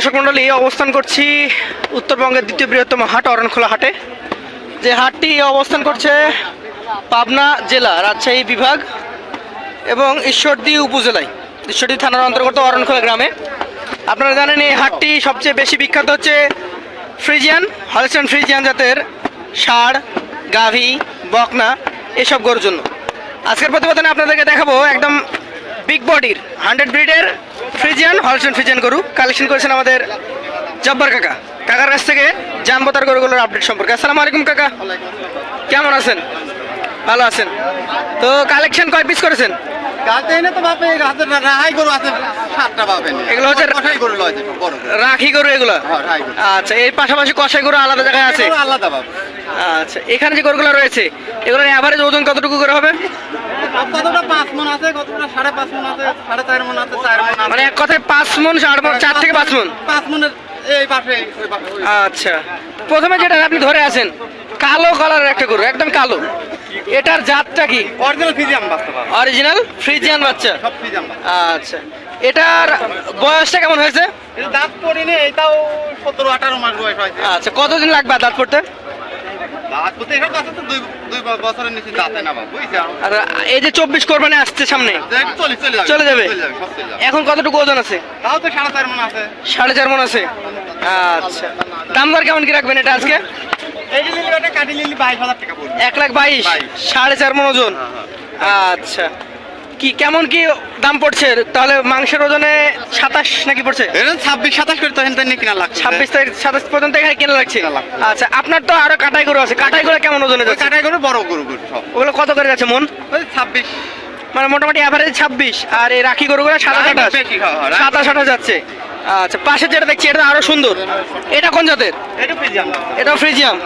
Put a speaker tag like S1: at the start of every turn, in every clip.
S1: দর্শক মণ্ডলী অবস্থান করছি উত্তরবঙ্গের দ্বিতীয় বৃহত্তম হাট, অরণখোলা হাটে। যে হাটটি অবস্থান করছে পাবনা জেলা, রাজশাহী বিভাগ এবং ঈশ্বরদী উপজেলায়। ঈশ্বরদী থানার অন্তর্গত অরণখোলা গ্রামে। আপনারা জানেন, এই হাটটি সবচেয়ে বেশি বিখ্যাত হচ্ছে ফ্রিজিয়ান, হলস্টান ফ্রিজিয়ান জাতের ষাঁড়, গাভী, বকনা এসব গরুর জন্য। আজকের প্রতিবেদনে আপনাদেরকে দেখাবো একদম বিগ বডির হান্ড্রেড ব্রিডের ফ্রিজিয়ান হলস্টান ফ্রিজিয়ান গরু। কালেকশন করেছেন আমাদের জব্বার কাকা। কাকার কাছ থেকে জানব তার গরুগুলোর আপডেট সম্পর্কে। আসসালামু আলাইকুম কাকা। কেমন আছেন? ভালো আছেন? তো কালেকশন কয় পিস করেছেন? এগুলো। রাখি গরু এগুলো?
S2: হ্যাঁ।
S1: আচ্ছা এর পাশাপাশি কষাই গরু আলাদা জায়গায় আছে?
S2: আলাদা
S1: আচ্ছা এখানে যে গরুগুলো রয়েছে এগুলোর অ্যাভারেজ ওজন কতটুকু করে হবে?
S2: কতটা পাঁচ মন আছে কতটা সাড়ে পাঁচ মন আছে সাড়ে চার মন আছে চার মন
S1: মানে এক কথায় পাঁচ মন চার মন চার থেকে পাঁচ মন?
S2: পাঁচ মনের এই পাশে
S1: আচ্ছা। প্রথমে যেটা আপনি ধরে আছেন কালো কালারের একটা গরু একদম কালো। এটার জাতটা কি?
S2: অরিজিনাল ফিজিয়াম বাস্তব
S1: অরিজিনাল ফ্রিজিয়ান বাচ্চা?
S2: সব ফিজিয়াম
S1: আচ্ছা। এটার বয়সটা কেমন হয়েছে?
S2: দাঁত পড়িনি এটাও সতেরো আঠারো মাস বয়স হয়েছে।
S1: আচ্ছা কতদিন লাগবে দাঁত পড়তে? এই যে চব্বিশ কোরবানি আসছে সামনে
S2: চলে চলে যাবে
S1: এখন কতটুকু ওজন আছে?
S2: সাড়ে চার মন আছে।
S1: আচ্ছা। দাম দর কেমন কি রাখবেন এটা আজকে? এক লাখ বাইশ
S2: বাইশ।
S1: সাড়ে চার মন ওজন। আচ্ছা। কি কেমন কি দাম পড়ছে? তাহলে মাংসের ওজনে সাতাশ নাকি পড়ছে?
S2: ছাব্বিশ সাতাশ করে তো হেনতেন কিনা লাগছে।
S1: ছাব্বিশ তারিখ সাতাশ পর্যন্ত এখানে কেনা লাগছে? আচ্ছা আপনার তো আরও কাটাই গরু আছে। কাটাই গরু কেমন ওজনে যাচ্ছে?
S2: কাটাই গরু বড় গরু গরু
S1: ওগুলো কত করে যাচ্ছে মন?
S2: ছাব্বিশ।
S1: মানে মোটামুটি অ্যাভারেজ ছাব্বিশ। আর এই রাখি গরুগুলো সাতাশ আঠাশ। সাতাশ আঠাশ যাচ্ছে। আচ্ছা পাশে যেটা দেখছি এটা আরও সুন্দর। এটা কোন জাতের?
S2: এটা ফিজিয়াম
S1: এটা ফ্রিজিয়াম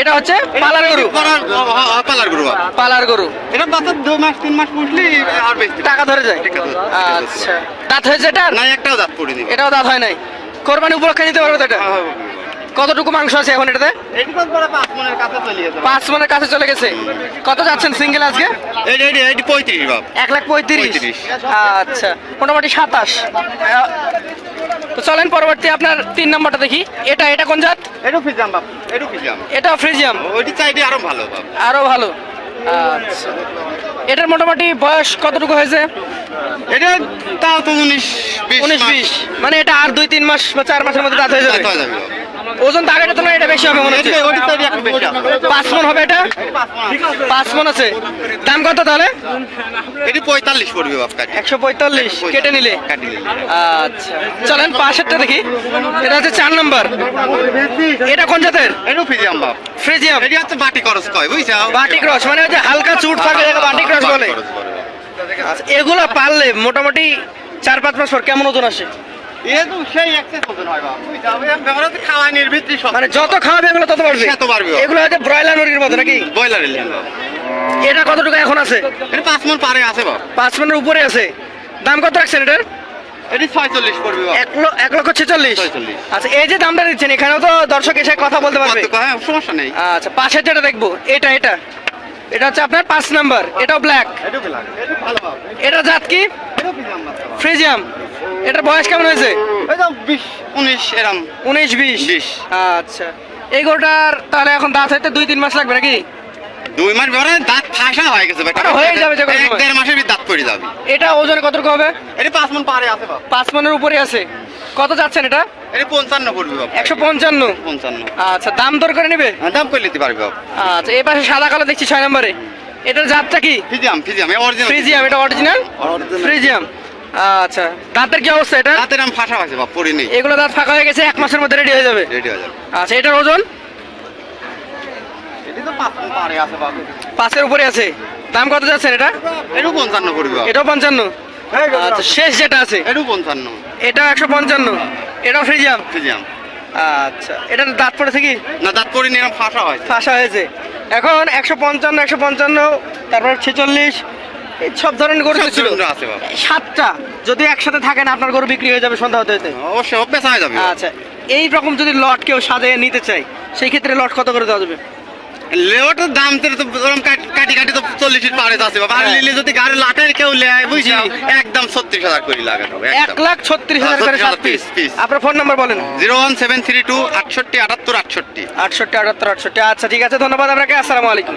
S1: এটা হচ্ছে পালার গরু।
S2: পালার গরু
S1: পালার গরু।
S2: এটা বাচ্চা দু মাস তিন মাস পুষলি আর
S1: টাকা ধরে যায়। আচ্ছা। দাঁত হয়েছে এটার
S2: না একটাও দাঁত পড়ে
S1: এটাও দাঁত হয় নাই। কোরবানি উপলক্ষে নিতে পারবে তো এটা? কতটুকু মাংস আছে এখন এটাতে?
S2: এটি পাঁচ মনের কাছে চলে গেছে।
S1: কত যাচ্ছেন সিঙ্গেল আজকে?
S2: এটি এটি এটি
S1: এক লাখ পঁয়ত্রিশ। আচ্ছা। মোটামুটি সাতাশ। তো চলেন পরবর্তী আপনার তিন নম্বরটা দেখি। এটা এটা কোন জাত?
S2: এটা ফ্রিজিয়াম বাপ এটা ফ্রিজিয়াম
S1: এটা ফ্রিজিয়াম
S2: ওইটি চাইটি আরও ভালো বাপ।
S1: আরও ভালো। আচ্ছা। এটার মোটামুটি বয়স কতটুকু হয়েছে?
S2: এটা তাও তো উনিশ
S1: উনিশ। বিশ। মানে এটা আর দুই তিন মাস বা চার মাসের মধ্যে দাঁত হয়ে যাবে?
S2: দাঁত হয়ে যাবে
S1: ওজন তো তুলনায় এটা বেশি হবে মনে হচ্ছে। পাঁচ মন হবে এটা?
S2: পাঁচ।
S1: মন আছে। দাম কত তাহলে?
S2: এটি পঁয়তাল্লিশ পড়বে
S1: একশো পঁয়তাল্লিশ। কেটে নিলে? আচ্ছা। চলেন পাশেরটা দেখি। এটা হচ্ছে চার নম্বর। এটা কোন জাতের?
S2: এটু ফিজিয়াম বাপ।
S1: ফ্রিজিয়াম।
S2: এটি হচ্ছে বাটি ক্রস কয় বুঝছ
S1: বাটি ক্রস মানে হচ্ছে হালকা চুট থাকে বাটি ক্রস বলে। আচ্ছা, এগুলো পারলে মোটামুটি চার পাঁচ মাস পর কেমন ওজন আসে?
S2: হয়
S1: মানে যত খাওয়াবে এগুলো তত বাড়বে। এগুলো হচ্ছে ব্রয়লার মুরগির মতো নাকি?
S2: বাপ
S1: এটা কতটুকু এখন আছে?
S2: এটা পাঁচ মন পারে আছে
S1: পাঁচ মনের উপরে আছে। দাম কত রাখছেন এটার?
S2: এটি ছয়চল্লিশ পড়বে
S1: এক লক্ষ ছেচল্লিশ? আচ্ছা এই যে দামটা দিচ্ছেন এখানেও তো দর্শক এসে কথা বলতে পারবে?
S2: সমস্যা নেই।
S1: আচ্ছা পাশের যেটা দেখব। এটা এটা। এটা হচ্ছে আপনার পাঁচ নাম্বার। এটাও ব্ল্যাক
S2: এটু
S1: জাত কি? ফ্রিজিয়াম। এটার বয়স কেমন হয়েছে?
S2: তো বিশ উনিশ এরম।
S1: উনিশ বিশ?
S2: বিশ।
S1: আচ্ছা। এই গরুটার তাহলে এখন দাঁত হইতে দুই তিন মাস লাগবে নাকি?
S2: দুই মাস পরে দাঁত ফাঁসা হয়ে গেছে
S1: হয়ে যাবে
S2: এক দেড় মাসের দাঁত পড়ে যাবে।
S1: এটা ওজনে কতটুকু হবে?
S2: এটি পাঁচ মন পারে আছে
S1: পাঁচ মনের উপরে আছে। কত যাচ্ছেন এটা?
S2: এটি পঞ্চান্ন পড়বে
S1: একশো পঞ্চান্ন?
S2: পঞ্চান্ন।
S1: আচ্ছা দাম দর করে নেবে?
S2: হ্যাঁ, দাম করে নিতে পারবে
S1: আচ্ছা এই পাশে সাদা কালো দেখছি ছয় নম্বরে। এটার জাতটা কি?
S2: ফিজিয়াম ফিজিয়াম অরিজিনাল
S1: ফ্রিজিয়াম এটা অরিজিনাল ফ্রিজিয়াম। আচ্ছা দাঁতের কি অবস্থা এটা?
S2: দাঁতের আম ফাঁসা হয়েছে বাপ পড়ে নেই
S1: এগুলো দাঁত ফাঁকা হয়ে গেছে এক মাসের মধ্যে রেডি হয়ে যাবে?
S2: রেডি হয়ে যাবে।
S1: আচ্ছা এটার ওজন?
S2: এটি আছে
S1: পাঁচের উপরে আছে। দাম কত যাচ্ছেন এটা?
S2: এটু পঞ্চান্ন পড়বে
S1: এটাও পঞ্চান্ন? আচ্ছা শেষ যেটা আছে।
S2: এটু পঞ্চান্ন।
S1: এটা একশো পঞ্চান্ন। এটাও ফ্রিজিয়াম?
S2: ফিজিয়াম
S1: আচ্ছা এটার দাঁত পড়েছে কি?
S2: না দাঁত পড়ে নিয়ে এরম ফাঁসা হয়েছে।
S1: ফাঁসা হয়েছে। এখন একশো পঞ্চান্ন একশো পঞ্চান্ন তারপর ছেচল্লিশ সব ধরনের গরু ছিল
S2: আছে
S1: সাতটা। যদি একসাথে থাকেন আপনার গরু বিক্রি হয়ে যাবে সন্ধ্যা হতে হতে।
S2: অবশ্যই বেচা হয়ে যাবে।
S1: আচ্ছা এই রকম যদি লট কেউ সাজিয়ে নিতে চাই সেই ক্ষেত্রে লট কত করে দেওয়া যাবে?
S2: লেওটার দাম তো তো ওরকম কাট- কাটি তো চল্লিশ পারে আছে বাবা। আর
S1: হ্যাঁ।
S2: লিলে যদি গাড়ি লাটের কেউ লেয় বুঝছি? একদম ছত্রিশ হাজার করে লাগানো
S1: এক লাখ ছত্রিশ হাজার করে সাত পিস
S2: পিস।
S1: আপনার ফোন নাম্বার বলেন।
S2: Zero one seven three two আটষট্টি আটাত্তর আটষট্টি।
S1: আটষট্টি আটাত্তর আটষট্টি। আচ্ছা ঠিক আছে ধন্যবাদ আপনাকে। আসসালামু আলাইকুম।